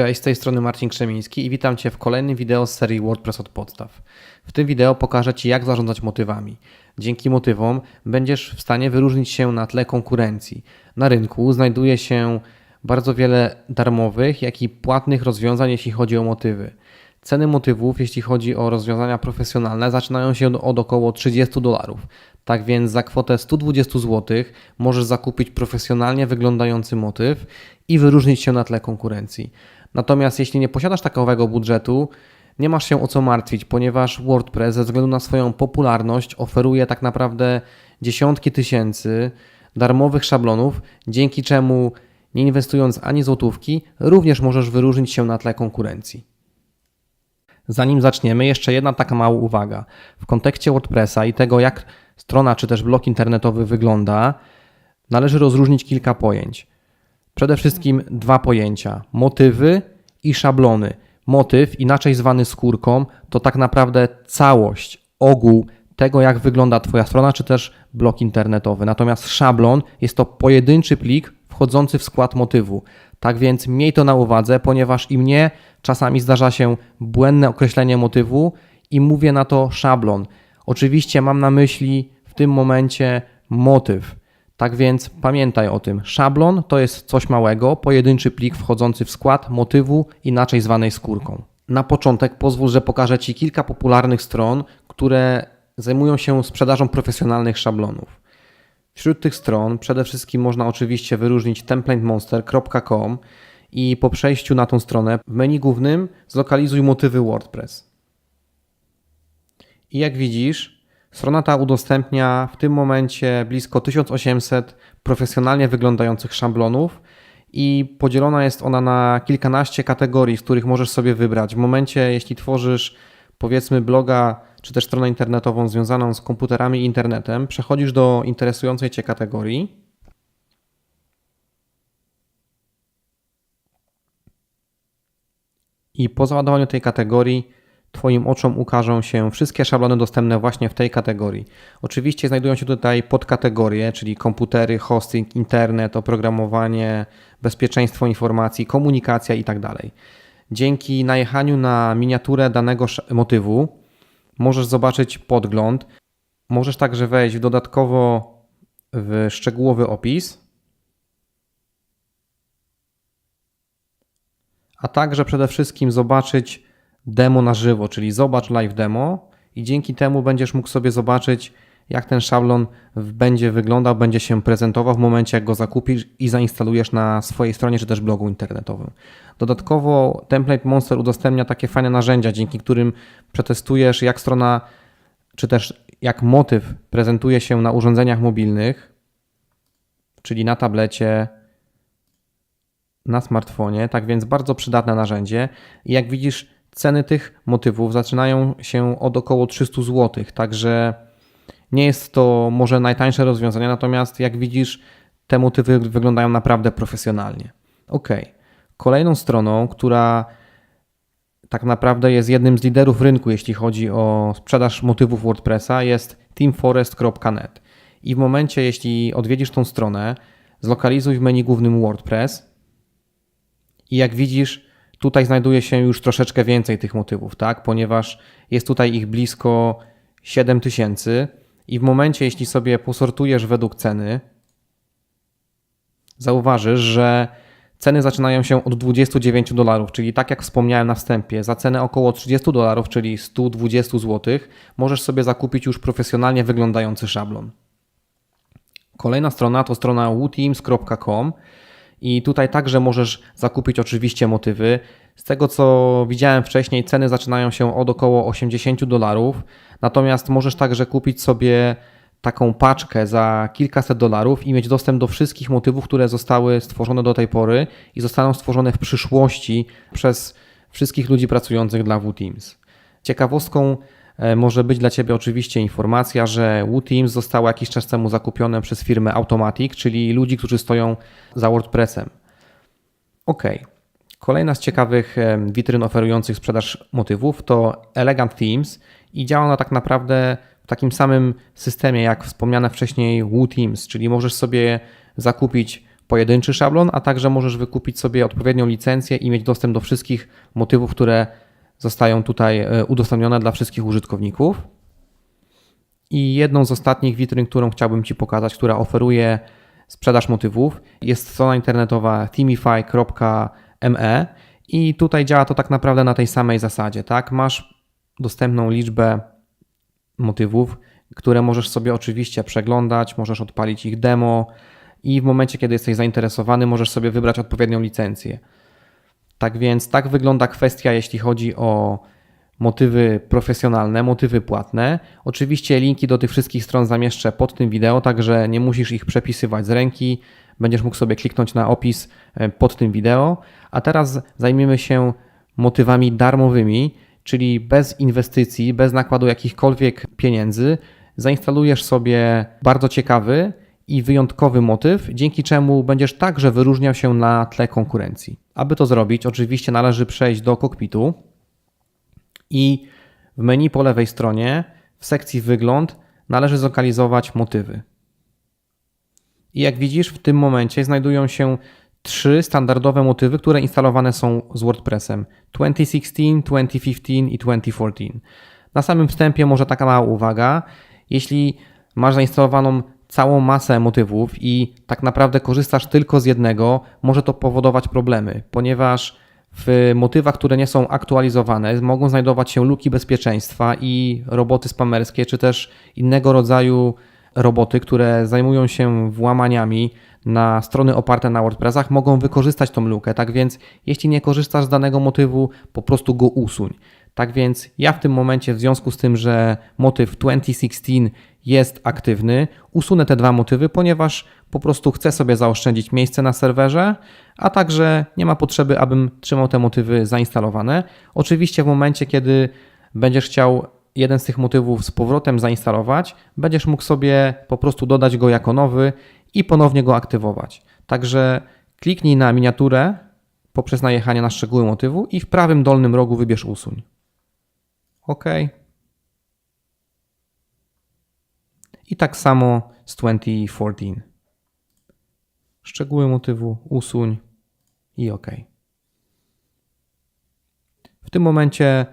Cześć, z tej strony Marcin Krzemiński i witam Cię w kolejnym wideo z serii WordPress od podstaw. W tym wideo pokażę Ci jak zarządzać motywami. Dzięki motywom będziesz w stanie wyróżnić się na tle konkurencji. Na rynku znajduje się bardzo wiele darmowych, jak i płatnych rozwiązań, jeśli chodzi o motywy. Ceny motywów, jeśli chodzi o rozwiązania profesjonalne, zaczynają się od około 30 dolarów. Tak więc za kwotę 120 zł możesz zakupić profesjonalnie wyglądający motyw i wyróżnić się na tle konkurencji. Natomiast jeśli nie posiadasz takowego budżetu, nie masz się o co martwić, ponieważ WordPress ze względu na swoją popularność oferuje tak naprawdę dziesiątki tysięcy darmowych szablonów, dzięki czemu nie inwestując ani złotówki, również możesz wyróżnić się na tle konkurencji. Zanim zaczniemy, jeszcze jedna taka mała uwaga. W kontekście WordPressa i tego, jak strona czy też blog internetowy wygląda, należy rozróżnić kilka pojęć. Przede wszystkim dwa pojęcia: motywy i szablony. Motyw, inaczej zwany skórką, to tak naprawdę całość, ogół tego, jak wygląda Twoja strona, czy też blog internetowy. Natomiast szablon jest to pojedynczy plik wchodzący w skład motywu. Tak więc miej to na uwadze, ponieważ i mnie czasami zdarza się błędne określenie motywu i mówię na to szablon. Oczywiście mam na myśli w tym momencie motyw. Tak więc pamiętaj o tym. Szablon to jest coś małego, pojedynczy plik wchodzący w skład motywu, inaczej zwanej skórką. Na początek pozwól, że pokażę Ci kilka popularnych stron, które zajmują się sprzedażą profesjonalnych szablonów. Wśród tych stron przede wszystkim można oczywiście wyróżnić templatemonster.com i po przejściu na tą stronę w menu głównym zlokalizuj motywy WordPress. I jak widzisz, strona ta udostępnia w tym momencie blisko 1800 profesjonalnie wyglądających szablonów i podzielona jest ona na kilkanaście kategorii, z których możesz sobie wybrać. W momencie, jeśli tworzysz powiedzmy bloga czy też stronę internetową związaną z komputerami i internetem, przechodzisz do interesującej Cię kategorii. I po załadowaniu tej kategorii Twoim oczom ukażą się wszystkie szablony dostępne właśnie w tej kategorii. Oczywiście znajdują się tutaj podkategorie, czyli komputery, hosting, internet, oprogramowanie, bezpieczeństwo informacji, komunikacja itd. Tak Dzięki najechaniu na miniaturę danego motywu możesz zobaczyć podgląd. Możesz także wejść dodatkowo w szczegółowy opis, a także przede wszystkim zobaczyć demo na żywo, czyli zobacz live demo i dzięki temu będziesz mógł sobie zobaczyć, jak ten szablon będzie wyglądał, będzie się prezentował w momencie, jak go zakupisz i zainstalujesz na swojej stronie czy też blogu internetowym. Dodatkowo Template Monster udostępnia takie fajne narzędzia, dzięki którym przetestujesz, jak strona czy też jak motyw prezentuje się na urządzeniach mobilnych, czyli na tablecie, na smartfonie. Tak więc bardzo przydatne narzędzie. I jak widzisz, ceny tych motywów zaczynają się od około 300 zł, także nie jest to może najtańsze rozwiązanie, natomiast jak widzisz, te motywy wyglądają naprawdę profesjonalnie. Ok. Kolejną stroną, która tak naprawdę jest jednym z liderów rynku, jeśli chodzi o sprzedaż motywów WordPressa, jest teamforest.net. I w momencie, jeśli odwiedzisz tą stronę, zlokalizuj w menu głównym WordPress i jak widzisz, tutaj znajduje się już troszeczkę więcej tych motywów, tak? Ponieważ jest tutaj ich blisko 7000 i w momencie, jeśli sobie posortujesz według ceny, zauważysz, że ceny zaczynają się od 29 dolarów, czyli tak jak wspomniałem na wstępie, za cenę około 30 dolarów, czyli 120 zł, możesz sobie zakupić już profesjonalnie wyglądający szablon. Kolejna strona to strona wooteams.com i tutaj także możesz zakupić oczywiście motywy. Z tego co widziałem wcześniej, ceny zaczynają się od około 80 dolarów, natomiast możesz także kupić sobie taką paczkę za kilkaset dolarów i mieć dostęp do wszystkich motywów, które zostały stworzone do tej pory i zostaną stworzone w przyszłości przez wszystkich ludzi pracujących dla WooTeams. Ciekawostką może być dla Ciebie oczywiście informacja, że WooTeams zostało jakiś czas temu zakupione przez firmę Automatic, czyli ludzi, którzy stoją za WordPressem. Ok. Kolejna z ciekawych witryn oferujących sprzedaż motywów to Elegant Themes i działa ona tak naprawdę w takim samym systemie jak wspomniane wcześniej Woo Teams, czyli możesz sobie zakupić pojedynczy szablon, a także możesz wykupić sobie odpowiednią licencję i mieć dostęp do wszystkich motywów, które zostają tutaj e, udostępnione dla wszystkich użytkowników. I jedną z ostatnich witryn, którą chciałbym Ci pokazać, która oferuje sprzedaż motywów, jest strona internetowa themify.me i tutaj działa to tak naprawdę na tej samej zasadzie. Tak? Masz dostępną liczbę motywów, które możesz sobie oczywiście przeglądać, możesz odpalić ich demo i w momencie, kiedy jesteś zainteresowany, możesz sobie wybrać odpowiednią licencję. Tak więc tak wygląda kwestia, jeśli chodzi o motywy profesjonalne, motywy płatne. Oczywiście linki do tych wszystkich stron zamieszczę pod tym wideo, także nie musisz ich przepisywać z ręki. Będziesz mógł sobie kliknąć na opis e, pod tym wideo. A teraz zajmiemy się motywami darmowymi, czyli bez inwestycji, bez nakładu jakichkolwiek pieniędzy. Zainstalujesz sobie bardzo ciekawy i wyjątkowy motyw, dzięki czemu będziesz także wyróżniał się na tle konkurencji. Aby to zrobić, oczywiście należy przejść do kokpitu i w menu po lewej stronie w sekcji wygląd należy zlokalizować motywy. I jak widzisz, w tym momencie znajdują się trzy standardowe motywy, które instalowane są z WordPressem: 2016, 2015 i 2014. Na samym wstępie może taka mała uwaga. Jeśli masz zainstalowaną całą masę motywów i tak naprawdę korzystasz tylko z jednego, może to powodować problemy, ponieważ w motywach, które nie są aktualizowane, mogą znajdować się luki bezpieczeństwa i roboty spamerskie, czy też innego rodzaju roboty, które zajmują się włamaniami na strony oparte na WordPressach, mogą wykorzystać tą lukę. Tak więc, jeśli nie korzystasz z danego motywu, po prostu go usuń. Tak więc ja w tym momencie, w związku z tym, że motyw 2016 jest aktywny, usunę te dwa motywy, ponieważ po prostu chcę sobie zaoszczędzić miejsce na serwerze, a także nie ma potrzeby, abym trzymał te motywy zainstalowane. Oczywiście w momencie, kiedy będziesz chciał jeden z tych motywów z powrotem zainstalować, będziesz mógł sobie po prostu dodać go jako nowy i ponownie go aktywować. Także kliknij na miniaturę poprzez najechanie na szczegóły motywu i w prawym dolnym rogu wybierz usuń. OK. I tak samo z 2014. Szczegóły motywu, usuń i OK. W tym momencie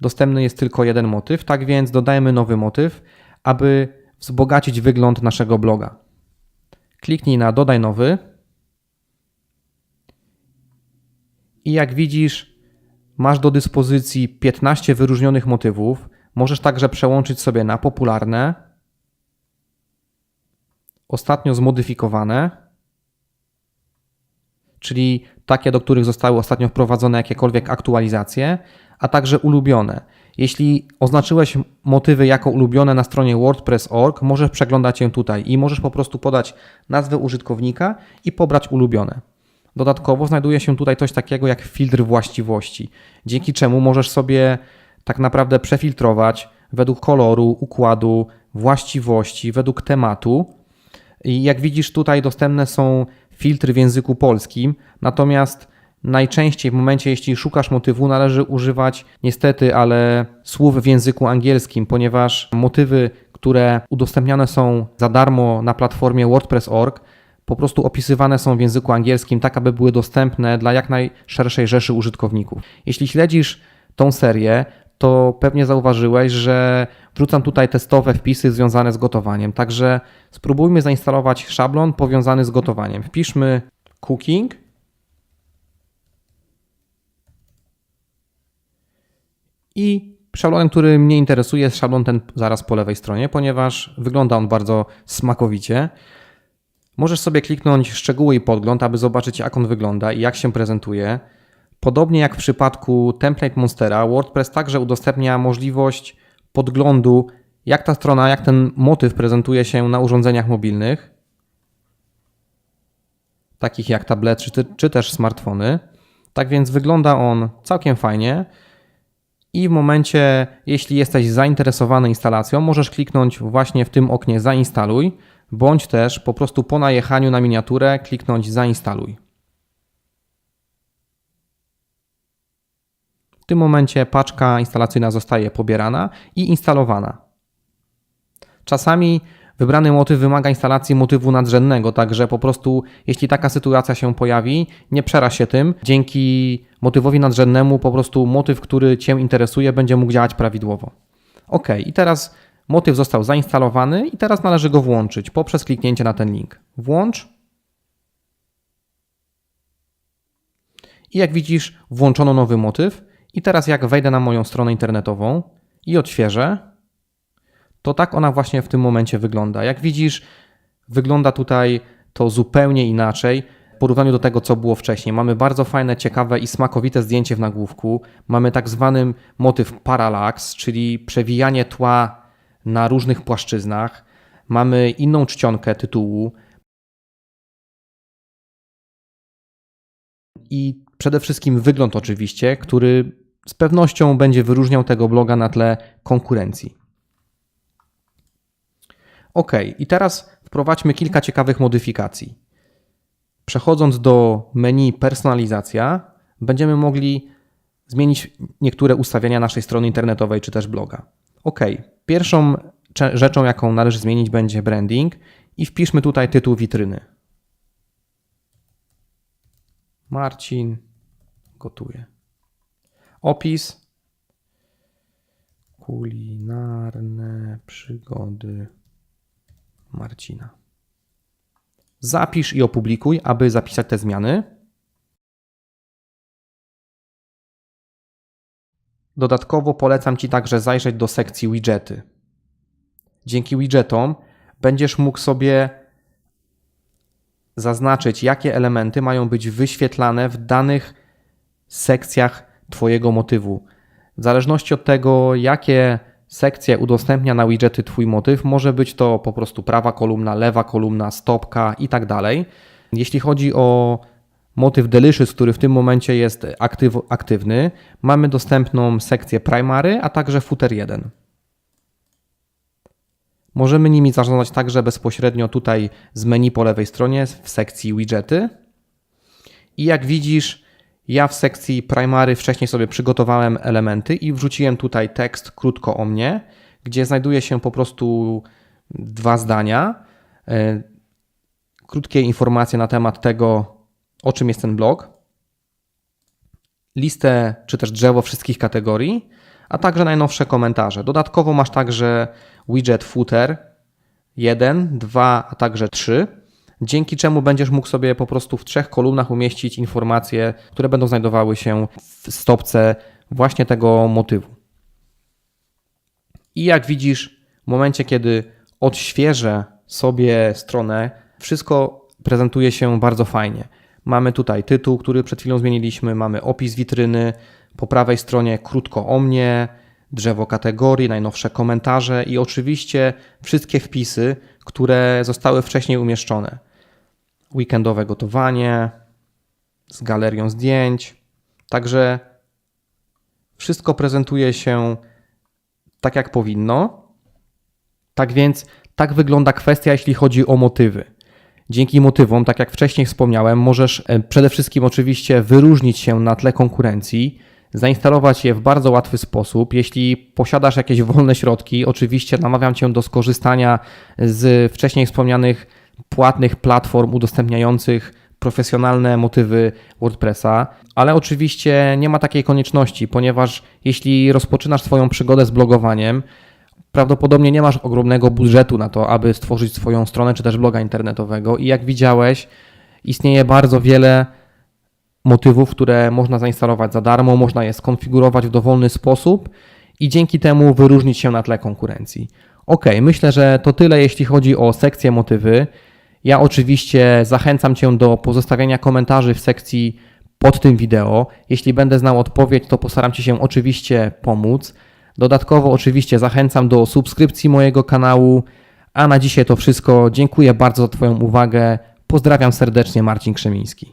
dostępny jest tylko jeden motyw, tak więc dodajemy nowy motyw, aby wzbogacić wygląd naszego bloga. Kliknij na dodaj nowy. I jak widzisz, masz do dyspozycji 15 wyróżnionych motywów. Możesz także przełączyć sobie na popularne, ostatnio zmodyfikowane, czyli takie, do których zostały ostatnio wprowadzone jakiekolwiek aktualizacje, a także ulubione. Jeśli oznaczyłeś motywy jako ulubione na stronie WordPress.org, możesz przeglądać je tutaj i możesz po prostu podać nazwę użytkownika i pobrać ulubione. Dodatkowo znajduje się tutaj coś takiego jak filtr właściwości, dzięki czemu możesz sobie tak naprawdę przefiltrować według koloru, układu, właściwości, według tematu. I jak widzisz, tutaj dostępne są filtry w języku polskim, natomiast Najczęściej w momencie, jeśli szukasz motywu, należy używać niestety, ale słów w języku angielskim, ponieważ motywy, które udostępniane są za darmo na platformie WordPress.org, po prostu opisywane są w języku angielskim, tak aby były dostępne dla jak najszerszej rzeszy użytkowników. Jeśli śledzisz tą serię, to pewnie zauważyłeś, że wrzucam tutaj testowe wpisy związane z gotowaniem. Także spróbujmy zainstalować szablon powiązany z gotowaniem. Wpiszmy cooking I szablonem, który mnie interesuje, jest szablon ten zaraz po lewej stronie, ponieważ wygląda on bardzo smakowicie. Możesz sobie kliknąć szczegóły i podgląd, aby zobaczyć jak on wygląda i jak się prezentuje. Podobnie jak w przypadku Template Monstera, WordPress także udostępnia możliwość podglądu, jak ta strona, jak ten motyw prezentuje się na urządzeniach mobilnych, takich jak tablety czy, czy też smartfony. Tak więc wygląda on całkiem fajnie i w momencie, jeśli jesteś zainteresowany instalacją, możesz kliknąć właśnie w tym oknie zainstaluj, bądź też po prostu po najechaniu na miniaturę kliknąć zainstaluj. W tym momencie paczka instalacyjna zostaje pobierana i instalowana. Czasami Wybrany motyw wymaga instalacji motywu nadrzędnego, także po prostu jeśli taka sytuacja się pojawi, nie przeraź się tym. Dzięki motywowi nadrzędnemu po prostu motyw, który Cię interesuje, będzie mógł działać prawidłowo. Ok, i teraz motyw został zainstalowany i teraz należy go włączyć poprzez kliknięcie na ten link. Włącz. I jak widzisz, włączono nowy motyw. I teraz jak wejdę na moją stronę internetową i odświeżę, to tak ona właśnie w tym momencie wygląda. Jak widzisz, wygląda tutaj to zupełnie inaczej w porównaniu do tego, co było wcześniej. Mamy bardzo fajne, ciekawe i smakowite zdjęcie w nagłówku. Mamy tak zwany motyw parallax, czyli przewijanie tła na różnych płaszczyznach. Mamy inną czcionkę tytułu. I przede wszystkim wygląd oczywiście, który z pewnością będzie wyróżniał tego bloga na tle konkurencji. OK, i teraz wprowadźmy kilka ciekawych modyfikacji. Przechodząc do menu personalizacja, będziemy mogli zmienić niektóre ustawienia naszej strony internetowej czy też bloga. OK, pierwszą rzeczą, jaką należy zmienić, będzie branding i wpiszmy tutaj tytuł witryny. Marcin gotuje. Opis. Kulinarne przygody Marcina. Zapisz i opublikuj, aby zapisać te zmiany. Dodatkowo polecam Ci także zajrzeć do sekcji widgety. Dzięki widgetom będziesz mógł sobie zaznaczyć, jakie elementy mają być wyświetlane w danych sekcjach Twojego motywu. W zależności od tego, jakie sekcje udostępnia na widgety Twój motyw, może być to po prostu prawa kolumna, lewa kolumna, stopka i tak dalej. Jeśli chodzi o motyw Delicious, który w tym momencie jest aktyw, aktywny, mamy dostępną sekcję primary, a także footer 1. Możemy nimi zarządzać także bezpośrednio tutaj z menu po lewej stronie w sekcji widgety. I jak widzisz, ja w sekcji primary wcześniej sobie przygotowałem elementy i wrzuciłem tutaj tekst krótko o mnie, gdzie znajduje się po prostu dwa zdania, e, krótkie informacje na temat tego, o czym jest ten blog, listę czy też drzewo wszystkich kategorii, a także najnowsze komentarze. Dodatkowo masz także widget footer 1, 2, a także 3 dzięki czemu będziesz mógł sobie po prostu w trzech kolumnach umieścić informacje, które będą znajdowały się w stopce właśnie tego motywu. I jak widzisz, w momencie, kiedy odświeżę sobie stronę, wszystko prezentuje się bardzo fajnie. Mamy tutaj tytuł, który przed chwilą zmieniliśmy, mamy opis witryny, po prawej stronie krótko o mnie, drzewo kategorii, najnowsze komentarze i oczywiście wszystkie wpisy, które zostały wcześniej umieszczone. Weekendowe gotowanie z galerią zdjęć. Także wszystko prezentuje się tak, jak powinno. Tak więc, tak wygląda kwestia, jeśli chodzi o motywy. Dzięki motywom, tak jak wcześniej wspomniałem, możesz e, przede wszystkim oczywiście wyróżnić się na tle konkurencji zainstalować je w bardzo łatwy sposób. Jeśli posiadasz jakieś wolne środki, oczywiście namawiam Cię do skorzystania z wcześniej wspomnianych płatnych platform udostępniających profesjonalne motywy WordPressa, ale oczywiście nie ma takiej konieczności, ponieważ jeśli rozpoczynasz swoją przygodę z blogowaniem, prawdopodobnie nie masz ogromnego budżetu na to, aby stworzyć swoją stronę czy też bloga internetowego i jak widziałeś, istnieje bardzo wiele motywów, które można zainstalować za darmo, można je skonfigurować w dowolny sposób i dzięki temu wyróżnić się na tle konkurencji. Ok, myślę, że to tyle, jeśli chodzi o sekcję motywy. Ja oczywiście zachęcam Cię do pozostawiania komentarzy w sekcji pod tym wideo. Jeśli będę znał odpowiedź, to postaram Ci się oczywiście pomóc. Dodatkowo oczywiście zachęcam do subskrypcji mojego kanału. A na dzisiaj to wszystko. Dziękuję bardzo za Twoją uwagę. Pozdrawiam serdecznie, Marcin Krzemiński.